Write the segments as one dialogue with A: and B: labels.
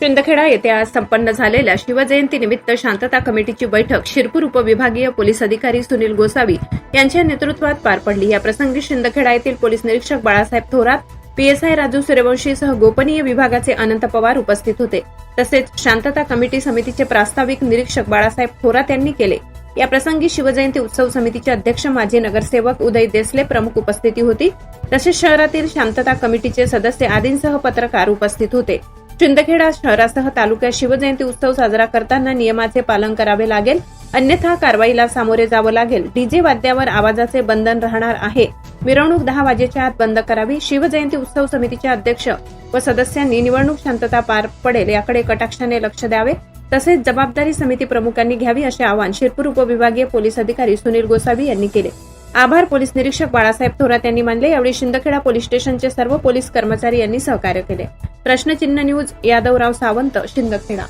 A: शिंदखेडा येथे आज संपन्न झालेल्या शिवजयंती निमित्त शांतता कमिटीची बैठक शिरपूर उपविभागीय पोलीस अधिकारी सुनील गोसावी यांच्या नेतृत्वात पार पडली. या प्रसंगी शिंदखेडा येथील पोलीस निरीक्षक बाळासाहेब थोरात पीएसआय राजू सूर्यवंशीसह गोपनीय विभागाचे अनंत पवार उपस्थित होते. तसेच शांतता कमिटी समितीचे प्रास्ताविक निरीक्षक बाळासाहेब थोरात यांनी केले. या प्रसंगी शिवजयंती उत्सव समितीचे अध्यक्ष माजी नगरसेवक उदय देसले प्रमुख उपस्थिती होती. तसेच शहरातील शांतता कमिटीचे सदस्य आदींसह पत्रकार उपस्थित होते. शिंदखेडा शहरासह तालुक्यात शिवजयंती उत्सव साजरा करताना नियमाचे पालन करावे लागेल. अन्यथा कारवाईला सामोरे जावं लागेल. डीजे वाद्यावर आवाजाचे बंधन राहणार आहे. मिरवणूक दहा वाजेच्या आत बंद करावी. शिवजयंती उत्सव समितीचे अध्यक्ष व सदस्यांनी निवडणूक शांतता पार पडेल याकडे कटाक्षाने लक्ष द्यावे. तसेच जबाबदारी समिती प्रमुखांनी घ्यावी असे आवाहन शिरपूर उपविभागीय पोलीस अधिकारी सुनील गोसावी यांनी केले. आभार पोलीस निरीक्षक बाळासाहेब थोरात यांनी मानले. यावेळी शिंदखेडा पोलीस स्टेशनचे सर्व पोलीस कर्मचारी यांनी सहकार्य केले. प्रश्नचिन्ह न्यूज यादवराव सावंत शिंदखेडा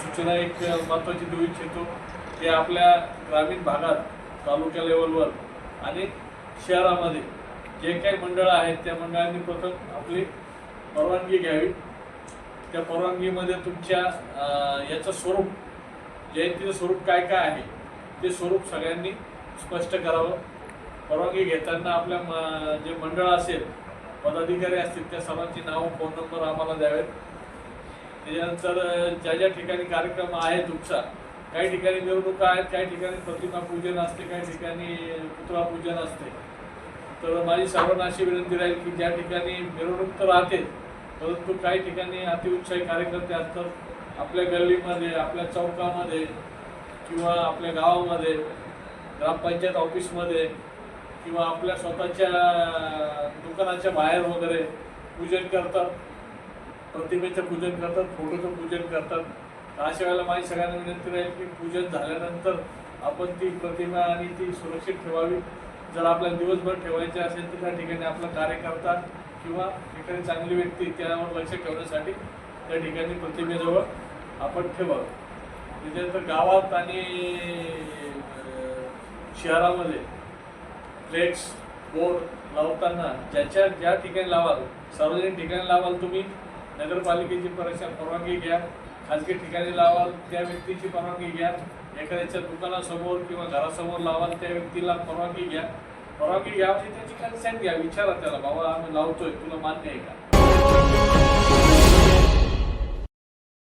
B: सूचना एक महत्त्वाची देऊ इच्छितो की आपल्या ग्रामीण भागात तालुक्या लेवलवर आणि शहरामध्ये जे काही मंडळं आहेत त्या मंडळांनी प्रथम आपली परवानगी घ्यावी. त्या परवानगीमध्ये तुमच्या याचं स्वरूप जयंतीचं स्वरूप काय काय आहे ते स्वरूप सगळ्यांनी स्पष्ट करावं. परवानगी घेताना आपल्या म- जे मंडळ असेल पदाधिकारी असतील त्या सर्वांची नावं फोन नंबर आम्हाला द्यावेत. त्याच्यानंतर ज्या ज्या ठिकाणी कार्यक्रम आहे तुमचा काही ठिकाणी निवडणुका आहेत काही ठिकाणी प्रतिमा पूजन असते काही ठिकाणी पुतळा पूजन असते. तर माझी सर्वांना अशी विनंती राहील की ज्या ठिकाणी मिरवणूक तर राहते परंतु काही ठिकाणी अतिउत्साही कार्यकर्ते असतात. आपल्या गल्लीमध्ये आपल्या चौकामध्ये किंवा आपल्या गावामध्ये ग्रामपंचायत ऑफिसमध्ये किंवा आपल्या स्वतःच्या दुकानाच्या बाहेर वगैरे पूजन करतात प्रतिमेचं पूजन करतात फोटोचं पूजन करतात. अशा वेळेला माझी सगळ्यांना विनंती राहील की पूजन झाल्यानंतर आपण ती प्रतिमा आणि ती सुरक्षित ठेवावी. जर आपल्याला दिवसभर ठेवायचे असेल तर त्या ठिकाणी आपला कार्यकर्ता किंवा एखादी चांगली व्यक्ती त्यावर लक्ष ठेवण्यासाठी त्या ठिकाणी प्रतिमेजवळ आपण ठेवावं. त्याच्यानंतर गावात आणि शहरामध्ये प्लेट्स बोर्ड लावताना ज्याच्या ज्या ठिकाणी लावाल सार्वजनिक ठिकाणी लावाल तुम्ही नगरपालिकेची परीक्षा परवानगी घ्या खाजगी ठिकाणी लावाल त्या व्यक्तीची परवानगी घ्या एखाद्याच्या दुकानासमोर किंवा घरासमोर लावाल त्या व्यक्तीला परवानगी घ्या. परवानगी घ्या म्हणजे त्याची कन्सेंट घ्या विचारा त्याला बाबा आम्ही लावतोय तुला मान्य आहे का?